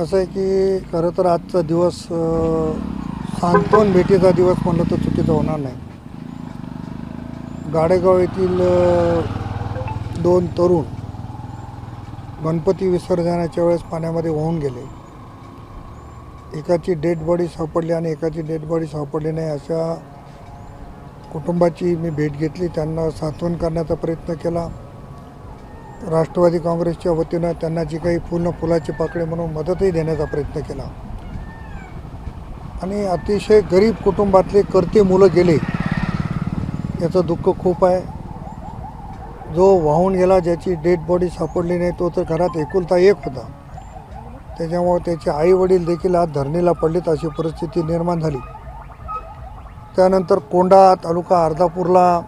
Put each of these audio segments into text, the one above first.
कसं आहे की खरं तर आजचा दिवस सांत्वन भेटीचा दिवस म्हणलं तर चुकीचं होणार नाही. गाडेगाव येथील दोन तरुण गणपती विसर्जनाच्या वेळेस पाण्यामध्ये वाहून गेले. एकाची डेड बॉडी सापडली आणि एकाची डेड बॉडी सापडली नाही अशा कुटुंबाची मी भेट घेतली. त्यांना सांत्वन करण्याचा प्रयत्न केला. राष्ट्रवादी काँग्रेसच्या वतीनं त्यांना जी काही पूर्ण फुलाची पाकळी म्हणून मदतही देण्याचा प्रयत्न केला. आणि अतिशय गरीब कुटुंबातले करते मुलं गेले याचं दुःख खूप आहे. जो वाहून गेला ज्याची डेड बॉडी सापडली नाही तो तर घरात एकुलता एक होता. त्याच्यामुळे त्याचे आईवडील देखील आज धरणीला पडलेत अशी परिस्थिती निर्माण झाली. त्यानंतर कोंडा तालुका अर्धापूरला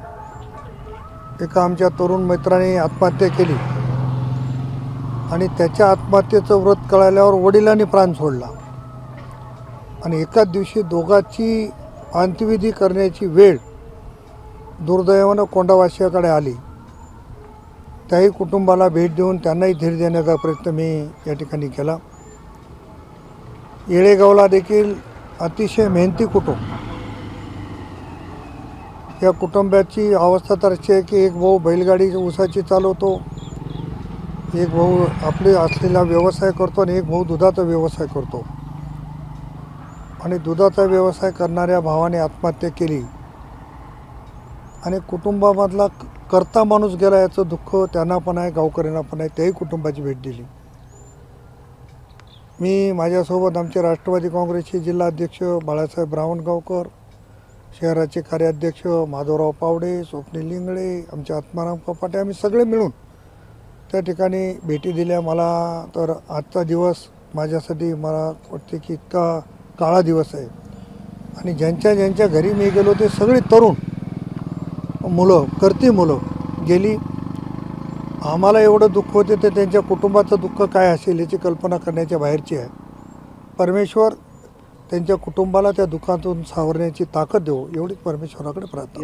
एका आमच्या तरुण मित्राने आत्महत्या केली. आणि त्याच्या आत्महत्येचं व्रत कळाल्यावर वडिलांनी प्राण सोडला. आणि एकाच दिवशी दोघांची अंत्यविधी करण्याची वेळ दुर्दैवानं कोंडावासियाकडे आली. त्याही कुटुंबाला भेट देऊन त्यांनाही धीर देण्याचा प्रयत्न मी या ठिकाणी केला. येळेगावला देखील अतिशय मेहनती कुटुंब. या कुटुंबाची अवस्था तर अशी आहे की एक भाऊ बैलगाडी ऊसाची चालवतो एक भाऊ आपले असलेला व्यवसाय करतो आणि एक भाऊ दुधाचा व्यवसाय करतो. आणि दुधाचा व्यवसाय करणाऱ्या भावाने आत्महत्या केली. आणि कुटुंबामधला करता माणूस गेला याचं दुःख त्यांना पण आहे गावकऱ्यांना पण आहे त्याही कुटुंबाची भेट दिली. मी माझ्यासोबत आमचे राष्ट्रवादी काँग्रेसचे जिल्हा अध्यक्ष बाळासाहेब ब्रावणगावकर शहराचे कार्याध्यक्ष माधवराव पावडे स्वप्नील लिंगळे आमचे आत्माराम कपाटे आम्ही सगळे मिळून त्या ठिकाणी भेटी दिल्या. मला तर आजचा दिवस माझ्यासाठी मला वाटते की इतका काळा दिवस आहे. आणि ज्यांच्या ज्यांच्या घरी मी गेलो ते सगळे तरुण मुलं करती मुलं गेली. आम्हाला एवढं दुःख होते तर त्यांच्या कुटुंबाचं दुःख काय असेल याची कल्पना करण्याच्या बाहेरची आहे. परमेश्वर त्यांच्या कुटुंबाला त्या दुःखातून सावरण्याची ताकद देऊ एवढीच परमेश्वराकडे प्रार्थना.